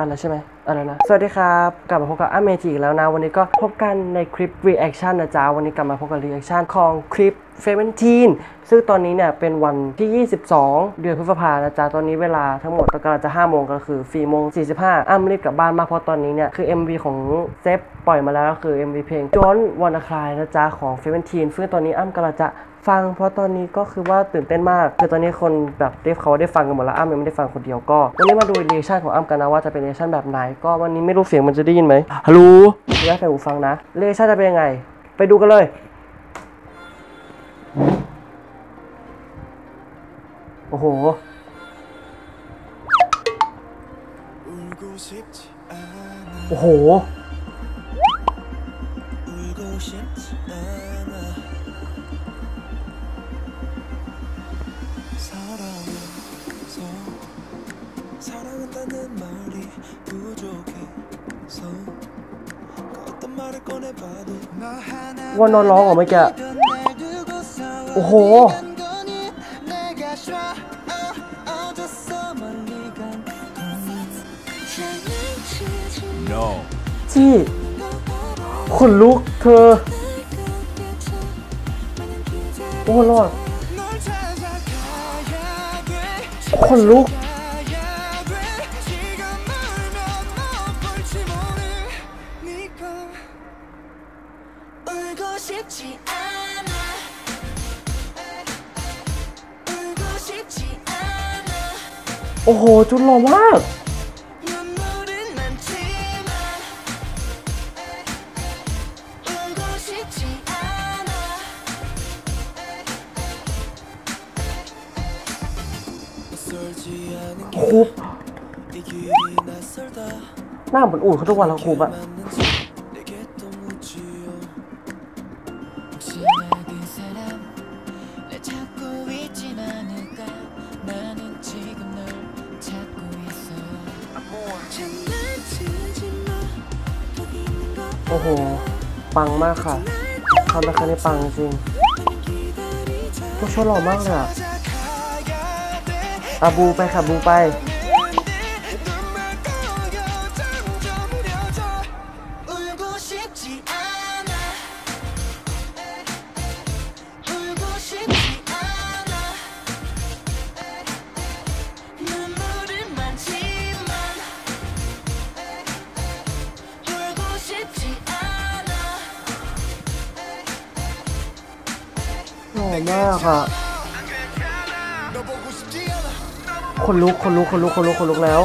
อะไรใช่ไหม อะไรนะ สวัสดีครับ กลับมาพบกับอาเมจิอีกแล้วนะ วันนี้ก็พบกันในคลิป reaction นะจ๊ะ วันนี้กลับมาพบกับ reaction ของคลิปเฟเ n ทีนซึ่งตอนนี้เนี่ยเป็นวันที่ 22 เดือนพฤษภานะจ๊ะ ตอนนี้เวลาทั้งหมดกำลังจะ 5 โมงก็คือ4โมง 45 อ้ำรีบกลับบ้านมากเพราะตอนนี้เนี่ย คือ MV ของเซฟปล่อยมาแล้วก็คือ MV เพลงจอนวันคลายนะจ๊ะ ของเฟเ n ทีนซึ่งตอนนี้อ้ำกำลังจะฟังเพราะตอนนี้ก็คือว่าตื่นเต้นมาก คือตอนนี้คนแบบได้เขาได้ฟังกันหมดแล้วอ้ำยังไม่ได้ฟังคนเดียวก็วันนี้มาดูรีแอคชั่นของอ้ำกันนะว่าจะเป็นรีแอคชั่นแบบไหนก็วันนี้ไม่รู้เสียงมันจะได้ยินไหมฮัลโหลอยากใส่หูฟังนะรีแอคชั่นจะเป็นยังไง ไปดูกันเลย โอ้โห 울고 싶지 않아 โอ้โห 울고 싶지 않아 사랑해서 사랑한다는 말이 ว่านอนร้องออกมาแกโอ้โหจี้ขนลุกเธอ โอ้รอดขนลุก 싶지 않아 울고 싶지 않아 โอ้โห จุดหล่อมาก 눈물은 많지만 울고 싶지 않아 낯설지 않은 คูบ 이 길이 낯설다 หน้าเหมือนอูดเขาทุกวันแล้วคูบอะ 맞 โอ้โห ปังมากค่ะทำไปครั้นี้ปังจริงพวกชั่หล่อมากเลยอะบูไปค่ะบูไป มากค่ะคนลุกคนลุกคนลุกคนลุกคนลุกแล้ว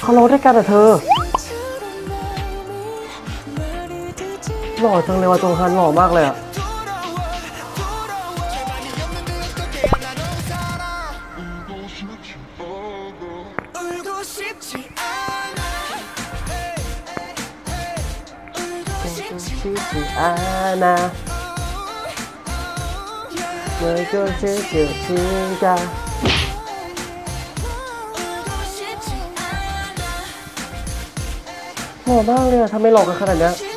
เขาร้องด้วยกันอะเธอ หล่อจังเลยว่ะจงฮันหล่อมากเลยอะ ชื่อถึงอาณาเมื่อก็ชื่อถึงชิกาหล่มากเลยทำไมหล่อกันขนาดนี้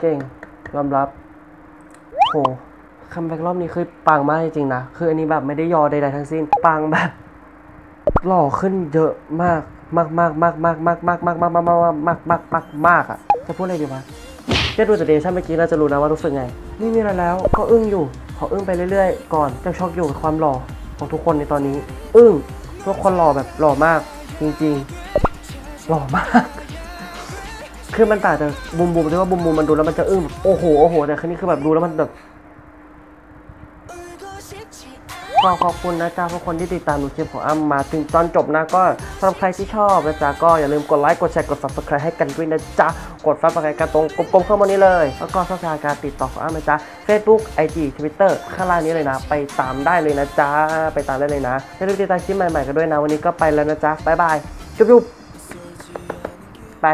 เก่งยอมรับโหคัมแบ็กรอบนี้คือปังมากจริงๆนะ คืออันนี้แบบไม่ได้ยอใดๆทั้งสิ้น ปังแบบ หล่อขึ้นเยอะมากมากมากมากมากมากมากมากมากมากมากมากมากมากมากมากอะ จะพูดอะไรดีวะแค่ดูจากเดชั่นเมื่อกี้น่าจะรู้นะว่ารู้สึกไงไม่มีอะไรแล้วก็อึ้งอยู่ ขออึ้งไปเรื่อยๆ ก่อนจะช็อกอยู่กับความหล่อของทุกคนในตอนนี้ อึ้งทุกคนหล่อแบบหล่อมาก จริงๆ หล่อมาก คือมันต่างจากบูมบูมที่ว่าบูมบูมมันดูแล้วมันจะอึ้งโอ้โหโอ้โหแต่ครั้นี้คือแบบดูแล้วมันแบบขอขอบคุณนะจ๊ะทุกคนที่ติดตามดูคลิปของอ้ำมาถึงตอนจบนะก็สำหรับใครที่ชอบนะจ๊ะก็อย่าลืมกดไลค์กดแชร์กด subscribe ให้กันด้วยนะจ๊ะกด subscribe กันตรงกลมๆเข้ามานี้เลย แล้วก็ช่องทาการติดต่อของอ้ำนะจ๊ะ Facebook IG Twitter ข้างล่างนี้เลยนะ ไปตามได้เลยนะจ๊ะไปตามได้เลยนะอย่าลืมติดตามคลิปใหม่ๆกันด้วยนะวันนี้ก็ไปแล้วนะจ๊ะบ๊ายบายจุ๊บๆไป